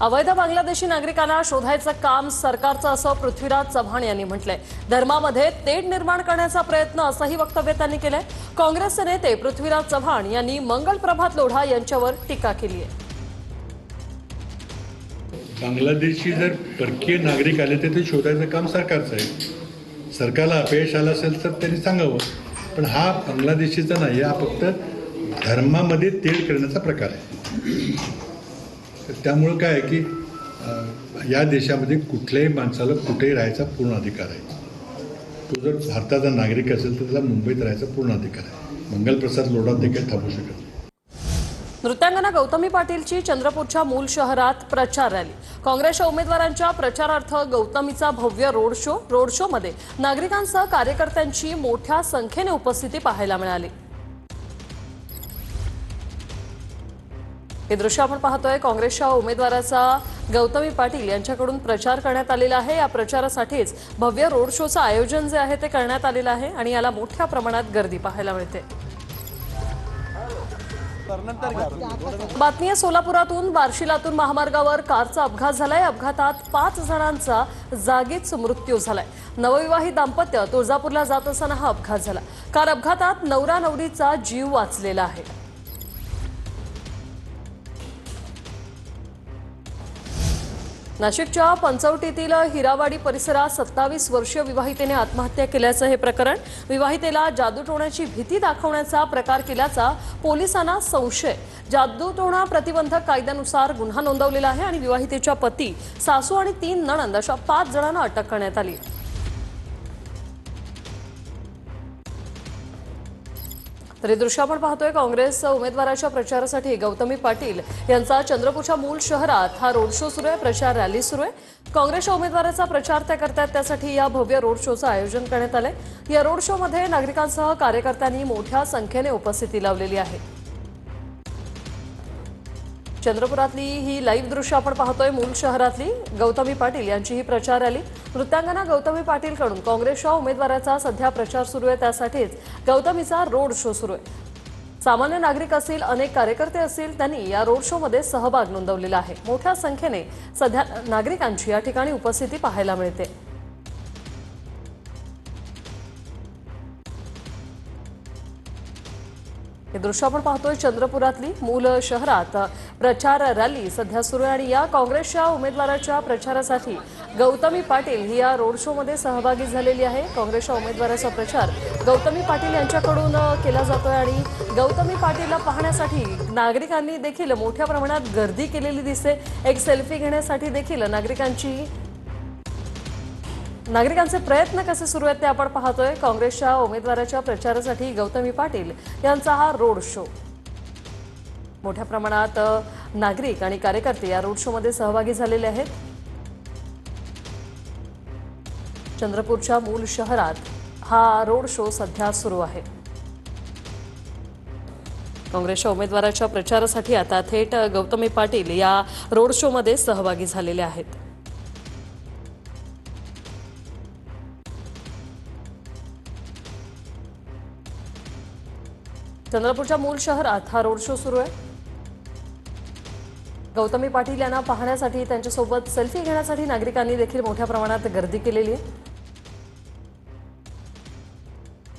अवैध बांगलादेशी नागरिकांना शोधायचं काम सरकारचं असं पृथ्वीराज चव्हाण यांनी म्हटलंय. धर्मामध्ये तेढ निर्माण करण्याचा प्रयत्न असंही वक्तव्य त्यांनी केलंय. काँग्रेसचे नेते पृथ्वीराज चव्हाण यांनी मंगल प्रभात लोढा यांच्यावर टीका केली आहे बांगलादेशी जर परकीय नागरिक आले तर ते शोधायचं काम सरकारचं आहे. सरकारला अपयश आलं असेल तर त्यांनी सांगावं. पण हा बांगलादेशीचा नाही हा फक्त धर्मामध्ये तेढ करण्याचा प्रकार आहे. तर त्यामुळं काय आहे की या देशामध्ये कुठल्याही माणसाला कुठेही राहायचा पूर्ण अधिकार आहे. तो जर भारताचा नागरिक असेल तर त्याला मुंबईत राहायचा पूर्ण अधिकार आहे. मंगलप्रसाद लोढा देखील थांबू शकत नाही. नृत्यांगना गौतमी पाटीलची चंद्रपूरच्या मूल शहरात प्रचार रॅली. काँग्रेसच्या उमेदवारांच्या प्रचारार्थ गौतमीचा भव्य रोड शो रोड शो मध्ये नागरिकांसह कार्यकर्त्यांची मोठ्या संख्येने उपस्थिती पाहायला मिळाली. हे दृश्य आपण पाहतोय. काँग्रेसच्या उमेदवाराचा गौतमी पाटील यांच्याकडून प्रचार करण्यात आलेला आहे. या प्रचारासाठीच भव्य रोड शोचं आयोजन जे आहे ते करण्यात आलेलं आहे आणि याला मोठ्या प्रमाणात गर्दी पाहायला मिळते. बातमी आहे सोलापुरातून बार्शी लातूर महामार्गावर कारचा अपघात झालाय. अपघातात पाच जणांचा जागीच मृत्यू झालाय. नवविवाहित दाम्पत्य तुळजापूरला जात असताना हा अपघात झाला. कार अपघातात नवरा नवरीचा जीव वाचलेला आहे. नाशिकच्या पंचवटीतील हिरावाडी परिसरात सत्तावीस वर्षीय विवाहितेने आत्महत्या केल्याचं हे प्रकरण. विवाहितेला जादूटोण्याची भीती दाखवण्याचा प्रकार केल्याचा पोलिसांना संशय. जादूटोणा प्रतिबंधक कायद्यानुसार गुन्हा नोंदवलेला आहे आणि विवाहितेच्या पती सासू आणि तीन नणंद अशा पाच जणांना अटक करण्यात आली आहे. तरी दृश्य आपण पाहतोय काँग्रेस उमेदवाराच्या प्रचारासाठी गौतमी पाटील यांचा चंद्रपूरच्या मूळ शहरात हा रोड शो सुरू आहे प्रचार रॅली सुरू आहे. काँग्रेसच्या उमेदवाराचा प्रचार त्या करतात त्यासाठी या भव्य रोड शोचं आयोजन करण्यात आलंय. या रोड शोमध्ये नागरिकांसह कार्यकर्त्यांनी मोठ्या संख्येने उपस्थिती लावलेली आहे. चंद्रपुरातली ही लाईव्ह दृश्य आपण पाहतोय मूल शहरातली. गौतमी पाटील यांची ही प्रचार रॅली नृत्यांगना गौतमी पाटीलकडून काँग्रेसच्या उमेदवाराचा सध्या प्रचार सुरू आहे त्यासाठीच गौतमीचा रोड शो सुरू आहे. सामान्य नागरिक असतील अनेक कार्यकर्ते असतील त्यांनी या रोड शोमध्ये सहभाग नोंदवलेला आहे. मोठ्या संख्येने सध्या नागरिकांची या ठिकाणी उपस्थिती पाहायला मिळते. दृश्य आपण पाहतोय चंद्रपुरातली मूल शहरात प्रचार रॅली सध्या सुरू आहे आणि या काँग्रेसच्या उमेदवाराच्या प्रचारासाठी गौतमी पाटील ही या रोड शो मध्ये सहभागी झालेली आहे. काँग्रेसच्या उमेदवाराचा प्रचार गौतमी पाटील यांच्याकडून केला जातोय आणि गौतमी पाटीलला पाहण्यासाठी नागरिकांनी देखील मोठ्या प्रमाणात गर्दी केलेली दिसते. एक सेल्फी घेण्यासाठी देखील नागरिकांची नागरिकांचे प्रयत्न कसे सुरू आहेत ते आपण पाहतोय. काँग्रेसच्या उमेदवाराच्या प्रचारासाठी गौतमी पाटील यांचा हा रोड शो. मोठ्या प्रमाणात नागरिक आणि कार्यकर्ते या रोड शो मध्ये सहभागी झालेले आहेत. चंद्रपूरच्या मूल शहरात हा रोड शो सध्या सुरू आहे. काँग्रेसच्या उमेदवाराच्या प्रचारासाठी आता थेट गौतमी पाटील या रोड शो मध्ये सहभागी झालेले आहेत. चंद्रपूरच्या मूल शहरात हा रोड शो सुरू आहे. गौतमी पाटील यांना पाहण्यासाठी त्यांच्यासोबत सेल्फी घेण्यासाठी नागरिकांनी देखील मोठ्या प्रमाणात गर्दी केलेली आहे.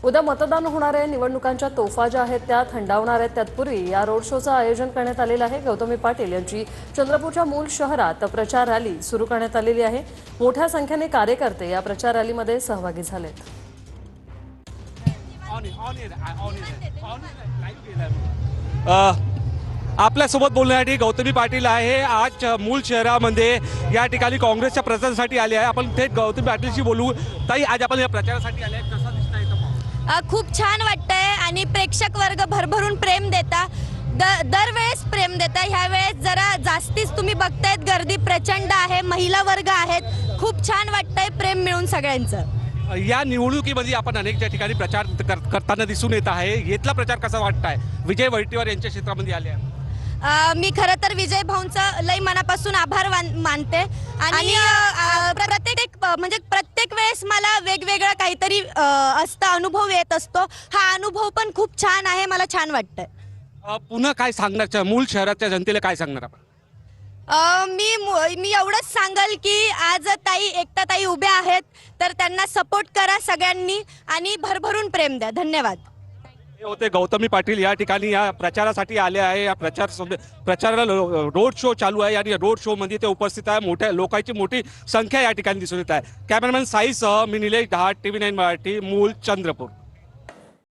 उद्या मतदान होणार आहे. निवडणुकांच्या तोफा ज्या आहेत त्या थंडावणार आहेत. तत्पूर्वी या रोड शोचं आयोजन करण्यात आलेलं आहे. गौतमी पाटील यांची चंद्रपूरच्या मूल शहरात प्रचार रॅली सुरू करण्यात आलेली आहे. मोठ्या संख्येने कार्यकर्ते या प्रचार रॅलीमध्ये सहभागी झालेत. आपल्यासोबत बोलण्यासाठी गौतमी पाटील आहे. आज मूळ शहरामध्ये या ठिकाणी काँग्रेसच्या प्रचारासाठी आले आहे. आपण थेट गौतमी पाटीलशी बोलू. ताई आज आपण या प्रचारासाठी आले आहे कसा दिसत खूप छान वाटतंय आणि प्रेक्षक वर्ग भरभरून प्रेम देता. द दरवेळेस प्रेम देता. ह्या वेळेस जरा जास्तीच तुम्ही बघतायत गर्दी प्रचंड आहे. महिला वर्ग आहेत. खूप छान वाटतंय प्रेम मिळून सगळ्यांचं. या निवडणुकीमध्ये आपण अनेक त्या ठिकाणी प्रचार कर- करताना दिसून येत आहे येथला प्रचार कसा वाटताय? विजय वडेट्टीवार यांच्या क्षेत्रामध्ये आले आहे. मी खरं तर विजय भाऊंचं लय मनापासून आभार मान- मानते. आणि प्रत्येक म्हणजे प्रत्येक वेळेस मला वेगवेगळं काहीतरी असतं अनुभव येत असतो. हा अनुभव पण खूप छान आहे मला छान वाटतंय. पुन्हा काय सांगणार मूळ शहराच्या जनतेला काय सांगणार आपण? अ, मी मु- मी एवढंच सांगाल की आज ताई एकता ताई उभ्या आहेत तर त्यांना सपोर्ट करा सगळ्यांनी आणि भरभरून प्रेम द्या. धन्यवाद. हे होते गौतमी पाटील या ठिकाणी या प्रचारासाठी आले आहे या प्रचार प्रचाराला लो- रोड शो चालू आहे आणि रोड शो मध्ये ते उपस्थित आहे. मोठ्या लोकांची मोठी संख्या या ठिकाणी दिसून येत आहे. कॅमेरामॅन साईसह मी निलेश दहा टीव्ही नाईन मराठी मूल चंद्रपूर.